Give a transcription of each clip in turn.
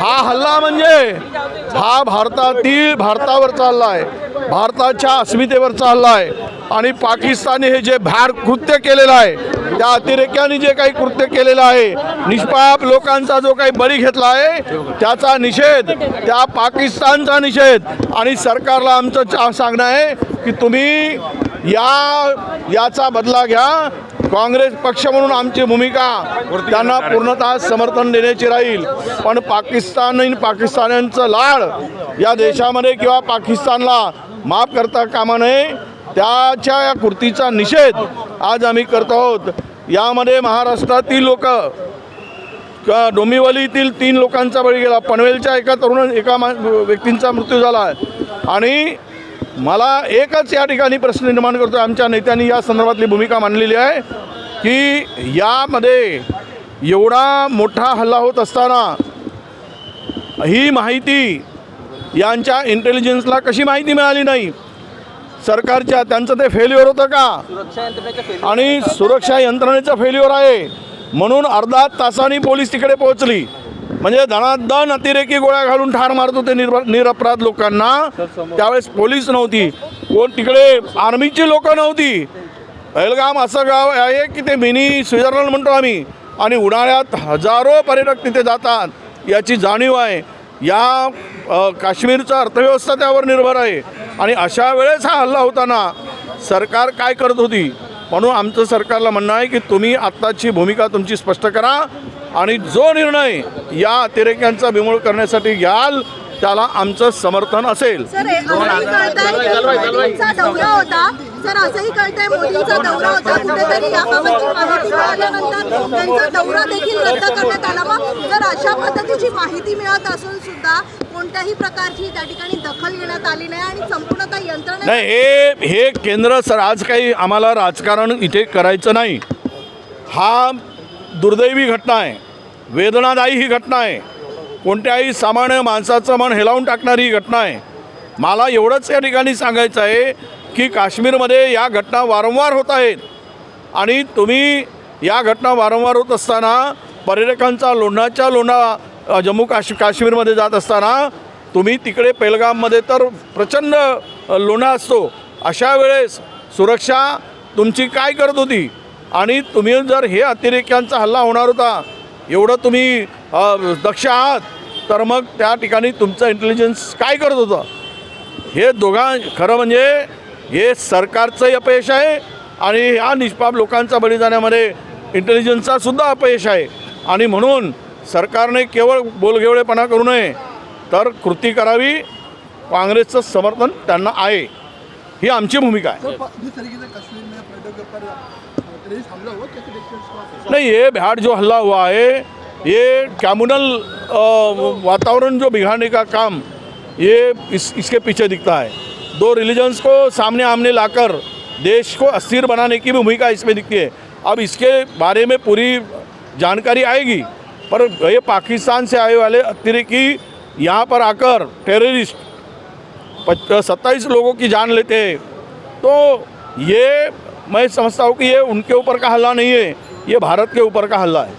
हा हल्ला म्हणजे हा भारतातील भारतावरचा हल्ला आहे भारताच्या अस्मितेवरचा हल्ला आहे आणि पाकिस्तानी हे जे भार कृत्य केलेलं आहे त्या अतिरेक्याने जे काही कृत्य केलेलं आहे निष्पाप लोकांचा जो काही बळी घेतला आहे त्याचा निषेध त्या पाकिस्तानचा निषेध आणि सरकारला आमचं चा- सांगणं आहे की तुम्ही या याचा बदला घ्या. काँग्रेस पक्ष म्हणून आमची भूमिका त्यांना पूर्णतः समर्थन देण्याची राहील. पण पाकिस्तान पाकिस्तान्यांचं लाड या देशामध्ये किंवा पाकिस्तानला माफ करता कामा नये त्याच्या या कृतीचा निषेध आज आम्ही करत आहोत. यामध्ये महाराष्ट्रातील लोक डोंबिवलीतील तीन लोकांचा बळी गेला. पनवेलच्या एका तरुण एका मा व्यक्तींचा मृत्यू झाला. आहे आणि मला एकच या ठिकाणी प्रश्न निर्माण करतो आमच्या नेत्यांनी या संदर्भातली भूमिका मांडलेली आहे की यामध्ये एवढा मोठा हल्ला होत असताना ही माहिती यांच्या इंटेलिजन्सला कशी माहिती मिळाली नाही? सरकारच्या त्यांचं ते फेल्युअर होतं का? आणि सुरक्षा यंत्रणेचं फेल्युअर आहे. म्हणून अर्धा तासांनी पोलीस तिकडे पोहोचली. म्हणजे धनादन अतिरेकी गोळ्या घालून ठार मारत होते निर निरपराध लोकांना. त्यावेळेस पोलीस नव्हती. कोण तिकडे आर्मीची लोकं नव्हती. पहलगाम असं गाव आहे की ते मिनी स्वित्झर्लंड म्हणतो आम्ही. आणि उन्हाळ्यात हजारो पर्यटक तिथे जातात. याची जाणीव आहे. या काश्मीरचं अर्थव्यवस्था त्यावर निर्भर आहे. आणि अशा वेळेस हा हल्ला होताना सरकार काय करत होती? म्हणून आमचं सरकारला म्हणणं आहे की तुम्ही आत्ताची भूमिका तुमची स्पष्ट करा. आणि जो निर्णय या अतिरेक्यांचा बिमोड करण्यासाठी घ्याल त्याला आमचं समर्थन असेल. सर हे असंही कळतंय मोदींचा दौरा होता. सर असंही कळतंय मोदींचा दौरा होता. कुठेतरी याबाबतची माहिती मिळाल्यानंतर त्यांचा दौरा देखील रद्द करण्यात आला. मग जर अशा पद्धतीची माहिती मिळत असून सुद्धा कोणत्याही प्रकारची त्या ठिकाणी दखल घेण्यात आली नाही आणि संपूर्णतः यंत्रणा नाही हे हे केंद्र सर आज काही आम्हाला राजकारण इथे करायचं नाही. हा दुर्दैवी घटना आहे. वेदनादायी ही घटना आहे. कोणत्याही सामान्य माणसाचं मन हेलावून टाकणारी ही घटना आहे. मला एवढंच या ठिकाणी सांगायचं आहे की काश्मीरमध्ये या घटना वारंवार होत आहेत. आणि तुम्ही या घटना वारंवार होत असताना पर्यटकांचा लोणाच्या लोणा जम्मू काश काश्मीरमध्ये जात असताना तुम्ही तिकडे पेलगाममध्ये तर प्रचंड लोणा असतो. अशा वेळेस सुरक्षा तुमची काय करत होती? आणि तुम्ही जर हे अतिरेक्यांचा हल्ला होणार होता एवढं तुम्ही दक्ष आहात तर मग त्या ठिकाणी तुमचं इंटेलिजन्स काय करत होतं? हे दोघां खरं म्हणजे हे सरकारचंही अपयश आहे आणि ह्या निष्पाप लोकांचा बळी जाण्यामध्ये इंटेलिजन्सचा सुद्धा अपयश आहे. आणि म्हणून सरकारने केवळ बोलघेवळेपणा करू नये तर कृती करावी काँग्रेसचं समर्थन त्यांना आहे. ही आमची भूमिका आहे. नहीं, ये बिहार जो हल्ला हुआ है, ये कम्युनल वातावरण जो बिगाड़ने का काम, ये इस, इसके पीछे दिखता है। दो रिलीजन्स को सामने आमने लाकर देश को अस्थिर बनाने की भी भूमिका इसमें दिखती है। अब इसके बारे में पूरी जानकारी आएगी, पर ये पाकिस्तान से आए वाले अतिरेकी यहाँ पर आकर टेररिस्ट सत्ताईस लोगों की जान लेते हैं। तो ये मैं समझता हूँ कि ये उनके ऊपर का हल्ला नहीं है, ये भारत के ऊपर का हल्ला है,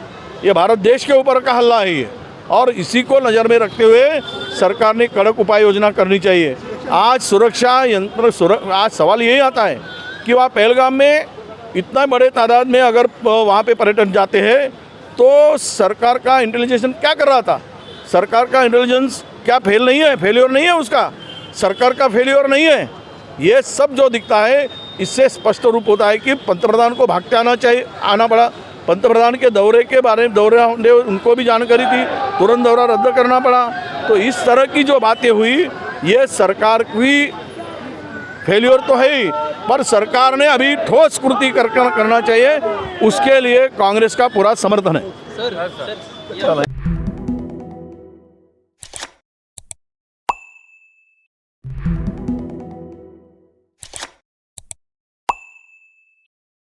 ये भारत देश के ऊपर का हल्ला है ये और इसी को नज़र में रखते हुए सरकार ने कड़क उपाय योजना करनी चाहिए। आज सुरक्षा यंत्र, सुर, आज सवाल यही आता है कि वहाँ पहलगाम में इतना बड़े तादाद में अगर वहाँ पे पर्यटन जाते हैं तो सरकार का इंटेलिजेंस क्या कर रहा था? सरकार का इंटेलिजेंस क्या फेल नहीं है? फेल्योर नहीं है उसका? सरकार का फेल्योर नहीं है? ये सब जो दिखता है इससे स्पष्ट रूप होता है कि पंतप्रधान को भागते आना चाहिए, आना पड़ा। पंतप्रधान के दौरे के बारे में दौरे होने, उनको भी जानकारी थी, तुरंत दौरा रद्द करना पड़ा। तो इस तरह की जो बातें हुई, ये सरकार की फेल्योर तो है ही, पर सरकार ने अभी ठोस कृति कर करना चाहिए। उसके लिए कांग्रेस का पूरा समर्थन है। सर सर, या-